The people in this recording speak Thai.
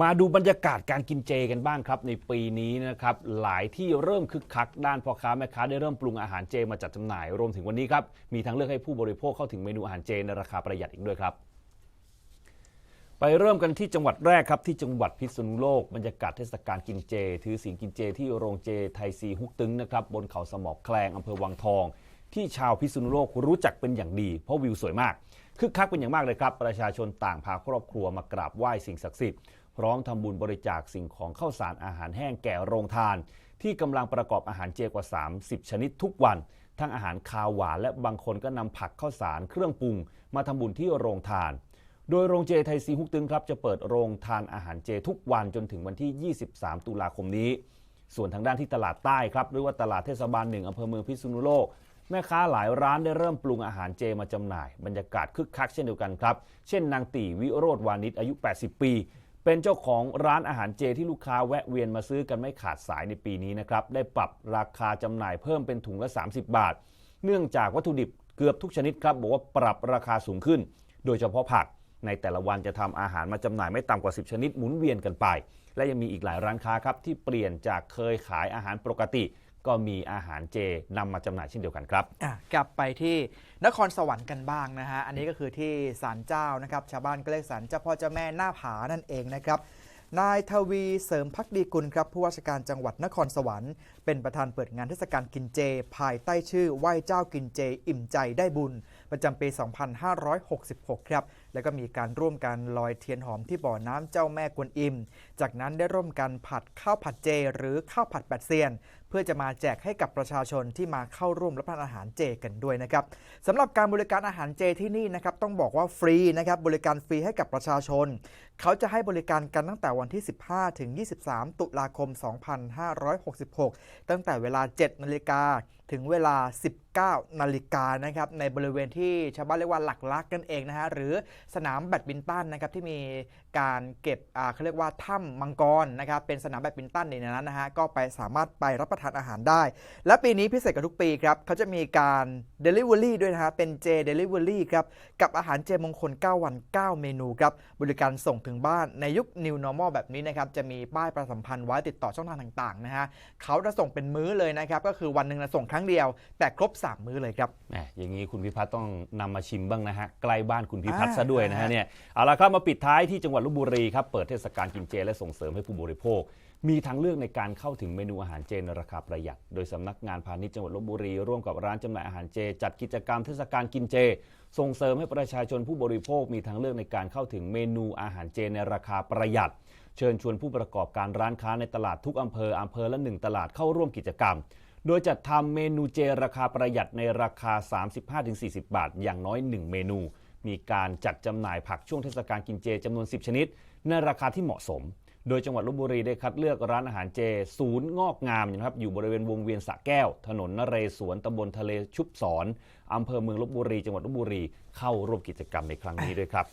มาดูบรรยากาศการกินเจกันบ้างครับ ในปีนี้นะครับหลายที่เริ่มคึกคักด้านพ่อค้าแม่ค้าได้เริ่มปรุงอาหารเจมาจัดจำหน่าย รวมถึงวันนี้ครับมีทางเลือกให้ผู้บริโภคเข้าถึงเมนูอาหารเจในราคาประหยัดอีกด้วยครับ ไปเริ่มกันที่จังหวัดแรกครับที่จังหวัดพิษณุโลกบรรยากาศเทศกาลกินเจ ถือศีลกินเจที่โรงเจไทยซีฮุกตึงนะครับบนเขาสมอกแคลงอำเภอวังทอง ที่ชาวพิษณุโลกรู้จักเป็นอย่างดี เพราะวิวสวยมากคึกคักเป็นอย่างมากเลยครับ ประชาชนต่างพาครอบครัวมากราบไหว้สิ่งศักดิ์สิทธิ์ พร้อมทำบุญบริจาคสิ่งของข้าวสารอาหารแห้งแก่โรงทาน ที่กำลังประกอบอาหารเจกว่า 30 ชนิดทุกวัน ทั้งอาหารคาวหวานและบางคนก็นำผักข้าวสารเครื่องปรุง มาทำบุญที่โรงทาน โดยโรงเจไทยซีฮุกตึงครับจะเปิดโรงทานอาหารเจทุกวันจนถึงวันที่ 23 ตุลาคมนี้ ส่วนทางด้านที่ตลาดใต้ครับหรือว่าตลาดเทศบาลหนึ่งอำเภอเมืองพิษณุโลกแม่ค้าหลายร้านได้เริ่มปรุงอาหารเจมาจำหน่าย บรรยากาศคึกคักเช่นเดียวกันครับ เช่นนางตีวิโรธวานิชอายุ 80 ปี เป็นเจ้าของร้านอาหารเจที่ลูกค้าแวะเวียนมาซื้อกันไม่ขาดสายในปีนี้นะครับ ได้ปรับราคาจำหน่ายเพิ่มเป็นถุงละ 30 บาท เนื่องจากวัตถุดิบเกือบทุกชนิดครับ บอกว่าปรับราคาสูงขึ้น โดยเฉพาะผัก ในแต่ละวันจะทำอาหารมาจำหน่ายไม่ต่ำกว่า 10 ชนิดหมุนเวียนกันไป และยังมีอีกหลายร้านค้าครับที่เปลี่ยนจากเคยขายอาหารปกติ ก็มีอาหารเจนำมาจำหน่ายเช่นเดียวกันครับ อะกลับไปที่นครสวรรค์กันบ้างนะฮะ อันนี้ก็คือที่ศาลเจ้านะครับ ชาวบ้านก็เรียกศาลเจ้าพ่อเจ้าแม่หน้าผานั่นเองนะครับ นายทวีเสริมพักดีกุลครับผู้ว่าราชการจังหวัดนครสวรรค์ เป็นประธานเปิดงานเทศกาลกินเจ ภายใต้ชื่อไหว้เจ้ากินเจ อิ่มใจได้บุญ ประจำปี 2566 ครับ แล้วก็มีการร่วมกันลอยเทียนหอมที่บ่อน้ำเจ้าแม่กวนอิม จากนั้นได้ร่วมกันผัดข้าวผัดเจ หรือข้าวผัดแปดเซียน เพื่อจะมาแจกให้กับประชาชนที่มาเข้าร่วมรับประทานอาหารเจกันด้วยนะครับสำหรับการบริการอาหารเจที่นี่นะครับต้องบอกว่าฟรีนะครับบริการฟรีให้กับประชาชน เขาจะให้บริการกันตั้งแต่วันที่ 15 ถึง 23 ตุลาคม 2566 ตั้งแต่เวลา 7 นาฬิกาถึงเวลา 19 นาฬิกานะครับในบริเวณที่ชาวบ้านเรียกว่าหลักลักกันเองนะฮะหรือสนามแบดมินตันนะครับที่มีการเก็บเขาเรียกว่าถ้ำมังกรนะครับเป็นสนามแบดมินตันในนั้นนะฮะก็ไปสามารถไปรับประทานอาหารได้ และปีนี้พิเศษกว่าทุกปีครับเขาจะมีการ Delivery ด้วยนะฮะเป็นเจ Delivery ครับกับอาหารเจมงคล 9 วัน 9 เมนูครับบริการส่งถึงบ้านในยุค New Normal แบบนี้นะครับจะมีป้ายประสัมพันธ์ไว้ติดต่อช่องทางต่างๆนะฮะเขาจะส่งเป็นมื้อเลยนะครับก็คือวันหนึ่งนะส่งครั้งเดียว แต่ครบ 3 มื้อเลยครับแหมอย่างนี้คุณพิพัฒน์ต้องนำมาชิมบ้างนะฮะใกล้บ้านคุณพิพัฒน์อ่าซะด้วยนะฮะเนี่ยเอาละครับมาปิดท้ายที่จังหวัดลบบุรีครับเปิดเทศกาลกินเจและส่งเสริมให้ผู้บริโภค มีทางเลือกในการเข้าถึงเมนูอาหารเจในราคาประหยัด โดยสำนักงานพาณิชย์จังหวัดลบบุรีร่วมกับร้านจำหน่ายอาหารเจ จัดกิจกรรมเทศกาลกินเจ ส่งเสริมให้ประชาชนผู้บริโภค มีทางเลือกในการเข้าถึงเมนูอาหารเจในราคาประหยัดเชิญชวนผู้ประกอบการร้านค้าในตลาดทุกอำเภออำเภอละหนึ่งตลาดเข้าร่วมกิจกรรม โดยจัดทำเมนูเจราคาประหยัดในราคา 35-40 บาท อย่างน้อย 1 เมนู มีการจัดจำหน่ายผักช่วงเทศกาลกินเจจำนวน 10 ชนิด ในราคาที่เหมาะสม โดยจังหวัดลบบุรีได้คัดเลือกร้านอาหารเจ ศูนย์งอกงามนะครับอยู่บริเวณวงเวียนสะแก้ว ถนนนเรศวรตำบลทะเลชุบสอนอำเภอเมืองลบบุรี จังหวัดลบบุรีเข้าร่วมกิจกรรมในครั้งนี้ด้วยครับ